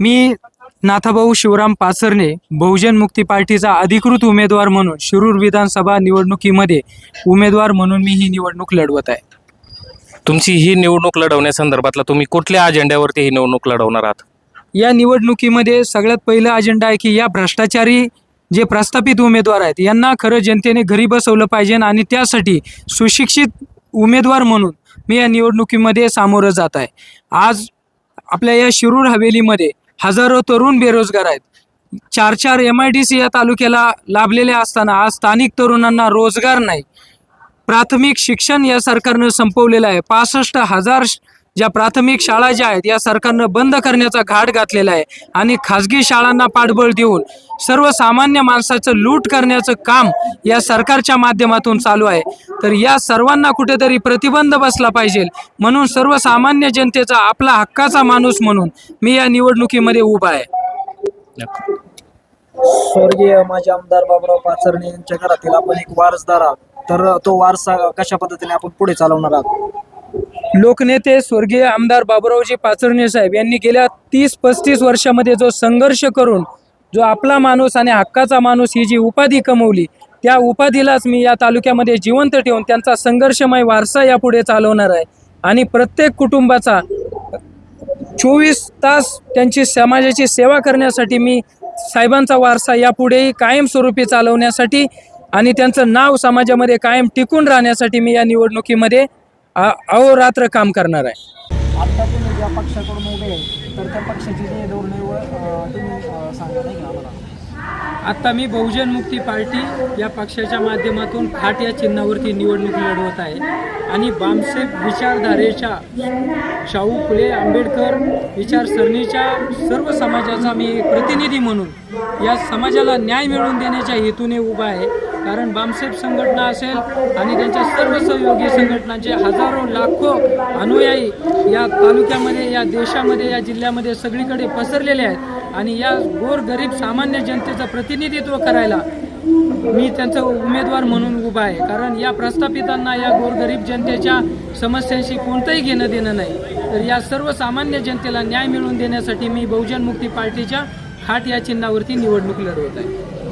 मी नाथाभाऊ शिवराम पाचरणे बहुजन मुक्ती पार्टीचा अधिकृत उमेदवार म्हणून शिरूर विधानसभा निवडणुकीमध्ये उमेदवार म्हणून मी ही निवडणूक लढवत आहे. तुमची ही निवडणूक लढवण्यासंदर्भातला तुम्ही कुठल्या अजेंड्यावरती ही निवडणूक लढवणार आहात? या निवडणुकीमध्ये सगळ्यात पहिलं अजेंडा आहे की या भ्रष्टाचारी जे प्रस्थापित उमेदवार आहेत यांना खरं जनतेने घरी बसवलं पाहिजे आणि त्यासाठी सुशिक्षित उमेदवार म्हणून मी या निवडणुकीमध्ये सामोरं जात आहे. आज आपल्या या शिरूर हवेलीमध्ये हजारो तरुण बेरोजगार आहेत. चार चार एम आय डी सी या तालुक्याला लाभलेले असताना आज स्थानिक तरुणांना रोजगार नाही. प्राथमिक शिक्षण या सरकारनं संपवलेलं आहे. पासष्ट हजार ज्या प्राथमिक शाळा ज्या आहेत या सरकारनं बंद करण्याचा घाट घातलेला आहे. आणि खाजगी शाळांना पाठबळ देऊन सर्वसामान्य माणसाचं लूट करण्याचं काम या सरकारच्या माध्यमातून चालू आहे. तर या सर्वांना कुठेतरी प्रतिबंध बसला पाहिजे म्हणून सर्वसामान्य जनतेचा आपला हक्काचा माणूस म्हणून मी या निवडणुकीमध्ये उभा आहे. स्वर्गीय माजी आमदार बाबुराव पाचरणे यांच्या घरातील आपण एक वारसदार आहात. तर तो वारसा कशा पद्धतीने आपण पुढे चालवणार आहात? लोकनेते स्वर्गीय आमदार बाबुरावजी पाचरणे साहेब यांनी गेल्या तीस पस्तीस वर्षामध्ये जो संघर्ष करून जो आपला माणूस आणि हक्काचा माणूस ही जी उपाधी कमवली त्या उपाधीलाच मी या तालुक्यामध्ये जिवंत ठेवून त्यांचा संघर्षमय वारसा यापुढे चालवणार आहे. आणि प्रत्येक कुटुंबाचा चोवीस तास त्यांची समाजाची सेवा करण्यासाठी मी साहेबांचा वारसा यापुढेही कायमस्वरूपी चालवण्यासाठी आणि त्यांचं नाव समाजामध्ये कायम टिकून राहण्यासाठी मी या निवडणुकीमध्ये अहोरात्र काम करणार आहे. आता तुम्ही ज्या पक्षाकडून उभे आहे तर त्या पक्षाची जे धोरणे व, अं, तुम्ही अं, सांगा नाही का आम्हाला? आत्ता मी बहुजन मुक्ती पार्टी या पक्षाच्या माध्यमातून खाट या चिन्हावरती निवडणूक लढवत आहे. आणि बामसेफ विचारधारेच्या शाहू फुले आंबेडकर विचारसरणीच्या सर्व समाजाचा मी एक प्रतिनिधी म्हणून या समाजाला न्याय मिळवून देण्याच्या हेतूने उभा आहे. कारण बामसेफ संघटना असेल आणि त्यांच्या सर्व सहयोगी संघटनांचे हजारो लाखो अनुयायी या तालुक्यामध्ये या देशामध्ये या जिल्ह्यामध्ये सगळीकडे पसरलेले आहेत. आणि या गोरगरीब सामान्य जनतेचं प्रतिनिधित्व करायला मी त्यांचा उमेदवार म्हणून उभा आहे. कारण या प्रस्थापितांना या गोरगरीब जनतेच्या समस्यांशी कोणतंही घेणं देणं नाही. तर या सर्वसामान्य जनतेला न्याय मिळवून देण्यासाठी मी बहुजन मुक्ती पार्टीच्या खाट या चिन्हावरती निवडणूक लढवत आहे.